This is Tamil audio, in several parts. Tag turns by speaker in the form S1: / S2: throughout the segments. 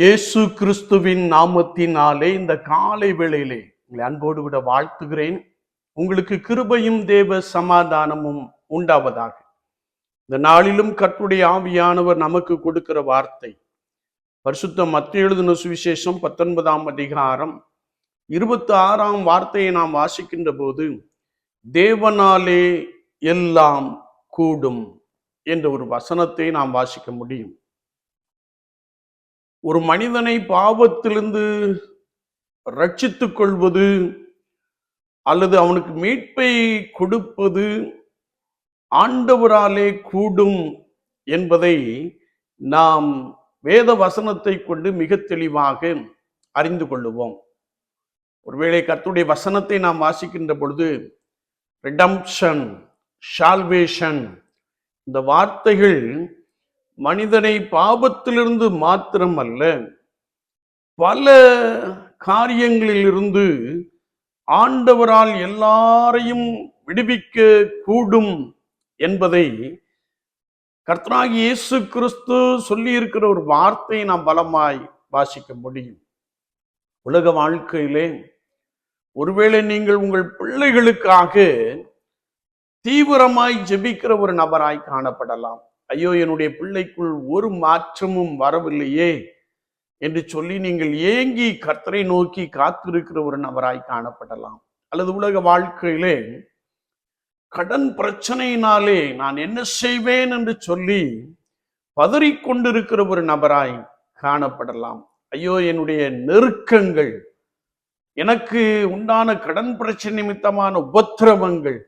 S1: இயேசு கிறிஸ்துவின் நாமத்தினாலே இந்த காலை வேளையிலே உங்களை அன்போடு விட வாழ்த்துகிறேன். உங்களுக்கு கிருபையும் தேவ சமாதானமும் உண்டாவதாக. இந்த நாளிலும் கர்த்தருடைய ஆவியானவர் நமக்கு கொடுக்கிற வார்த்தை. பரிசுத்த மத்திய எழுதின சுவிசேஷம் பத்தொன்பதாம் அதிகாரம் இருபத்தி ஆறாம் வார்த்தையை நாம் வாசிக்கின்ற போது தேவனாலே எல்லாம் கூடும் என்ற ஒரு வசனத்தை நாம் வாசிக்க முடியும். ஒரு மனிதனை பாவத்திலிருந்து ரட்சித்து கொள்வது அல்லது அவனுக்கு மீட்பை கொடுப்பது ஆண்டவராலே கூடும் என்பதை நாம் வேத வசனத்தை கொண்டு மிக தெளிவாக அறிந்து கொள்ளுவோம். ஒருவேளை கத்துடைய வசனத்தை நாம் வாசிக்கின்ற பொழுது ரிடம்ஷன் ஷால்வேஷன் இந்த வார்த்தைகள் மனிதனை பாபத்திலிருந்து மாத்திரம் அல்ல பல காரியங்களிலிருந்து ஆண்டவரால் எல்லாரையும் விடுவிக்க கூடும் என்பதை கர்த்தனாகி இயேசு கிறிஸ்து சொல்லி இருக்கிற ஒரு வார்த்தையை நாம் பலமாய் வாசிக்க முடியும். உலக வாழ்க்கையிலே ஒருவேளை நீங்கள் உங்கள் பிள்ளைகளுக்காக தீவிரமாய் ஜெபிக்கிற ஒரு நபராய் காணப்படலாம். ஐயோ என்னுடைய பிள்ளைக்குள் ஒரு மாற்றமும் வரவில்லையே என்று சொல்லி நீங்கள் ஏங்கி கர்த்தரை நோக்கி காத்திருக்கிற ஒரு நபராய் காணப்படலாம். அல்லது உலக வாழ்க்கையிலே கடன் பிரச்சனையினாலே நான் என்ன செய்வேன் என்று சொல்லி பதறிக்கொண்டிருக்கிற ஒரு நபராய் காணப்படலாம். ஐயோ என்னுடைய நெருக்கங்கள் எனக்கு உண்டான கடன் பிரச்சனை நிமித்தமான உபத்திரவங்கள்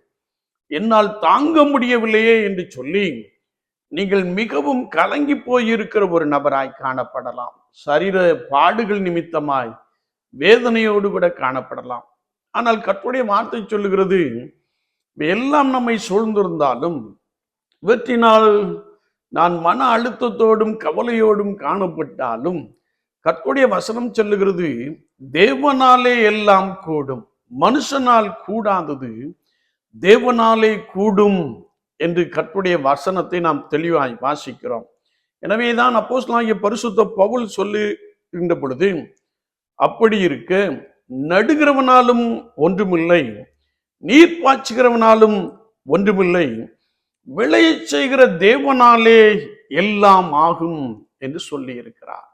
S1: என்னால் தாங்க முடியவில்லையே என்று சொல்லி நீங்கள் மிகவும் கலங்கி போயிருக்கிற ஒரு நபராய் காணப்படலாம். சரீர பாடுகள் நிமித்தமாய் வேதனையோடு கூட காணப்படலாம். ஆனால் கற்றுடைய வார்த்தை சொல்லுகிறது எல்லாம் நம்மை சூழ்ந்திருந்தாலும் இவற்றினால் நான் மன அழுத்தத்தோடும் கவலையோடும் காணப்பட்டாலும் கற்புடைய வசனம் சொல்லுகிறது தேவனாலே எல்லாம் கூடும். மனுஷனால் கூடாதது தேவனாலே கூடும். என்று கற்புடைய வசனத்தை நாம் தெளிவாய் வாசிக்கிறோம். எனவே தான் அப்போஸ்லாகிய பரிசுத்த பவுல் சொல்லுகின்ற பொழுது அப்படி இருக்க நடுகிறவனாலும் ஒன்றுமில்லை நீர் பாய்ச்சுகிறவனாலும் ஒன்றுமில்லை விளைய செய்கிற தேவனாலே எல்லாம் ஆகும் என்று சொல்லி இருக்கிறார்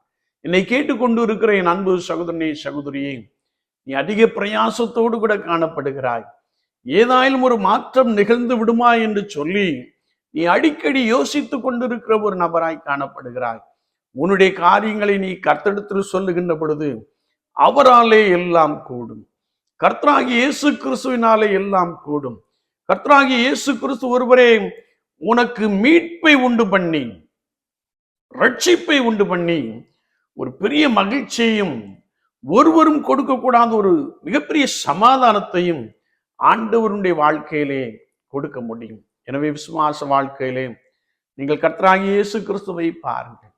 S1: என்னை கேட்டுக்கொண்டு இருக்கிற என் அன்பு சகோதரனே சகோதரியே நீ அதிக பிரயாசத்தோடு கூட காணப்படுகிறாய். ஏதாயிலும் ஒரு மாற்றம் நிகழ்ந்து விடுமா என்று சொல்லி நீ அடிக்கடி யோசித்துக் கொண்டிருக்கிற ஒரு நபராய் காணப்படுகிறாய். உன்னுடைய காரியங்களை நீ கர்த்தெடுத்து சொல்லுகின்ற பொழுது அவராலே எல்லாம் கூடும். கர்த்தராகி இயேசு கிறிஸ்துவினாலே எல்லாம் கூடும். கர்த்தராகி இயேசு கிறிஸ்து ஒருவரே உனக்கு மீட்பை உண்டு பண்ணி ரட்சிப்பை உண்டு பண்ணி ஒரு பெரிய மகிழ்ச்சியையும் ஒருவரும் கொடுக்கக்கூடாத ஒரு மிகப்பெரிய சமாதானத்தையும் ஆண்டவருடைய வாழ்க்கையிலே கொடுக்க முடியும். எனவே விசுவாச வாழ்க்கையிலே நீங்கள் கர்த்தராகி இயேசு கிறிஸ்துவை பாருங்கள்.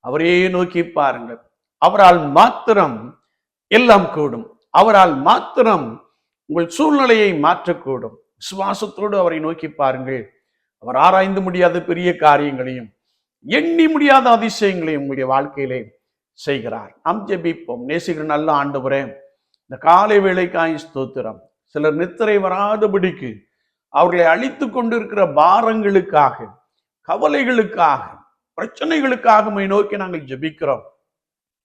S1: அவரையே நோக்கி பாருங்கள். அவரால் மாத்திரம் எல்லாம் கூடும். அவரால் மாத்திரம் உங்கள் சூழ்நிலையை மாற்றக்கூடும். விசுவாசத்தோடு அவரை நோக்கி பாருங்கள். அவர் ஆராய்ந்து முடியாத பெரிய காரியங்களையும் எண்ணி முடியாத அதிசயங்களையும் உங்களுடைய வாழ்க்கையிலே செய்கிறார். நாம் ஜெபிப்போம். நேசிக்கிற நல்ல ஆண்டு இந்த காலை வேலைக்காய் ஸ்தோத்திரம். சிலர் நித்திரை வராதபடிக்கு அவர்களை அழித்து கொண்டிருக்கிற பாரங்களுக்காக கவலைகளுக்காக பிரச்சனைகளுக்காக மை நோக்கி நாங்கள் ஜெபிக்கிறோம்.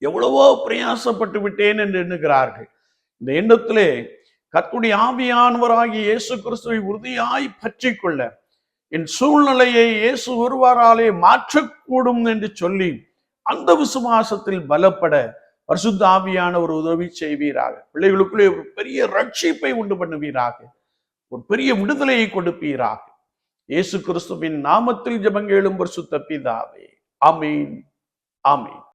S1: எவ்வளவோ பிரயாசப்பட்டு விட்டேன் என்று எண்ணுகிறார்கள். இந்த எண்ணத்திலே கத்துடைய ஆவியானவராகிய இயேசு கிறிஸ்துவை உறுதியாய் பற்றி கொள்ள என் சூழ்நிலையை இயேசு ஒருவராலே மாற்றக்கூடும் என்று சொல்லி அந்த விசுவாசத்தில் பலப்பட பரிசுத்த ஆவியான ஒரு உதவி செய்வீராக. பிள்ளைகளுக்குள்ளே ஒரு பெரிய ரட்சிப்பை உண்டு பண்ணுவீராக. ஒரு பெரிய விடுதலையை கொடுப்பீராக. இயேசு கிறிஸ்துவின் நாமத்தில் ஜபங்கேளும் பரிசுத்த பிதாவே. ஆமீன். ஆமீன்.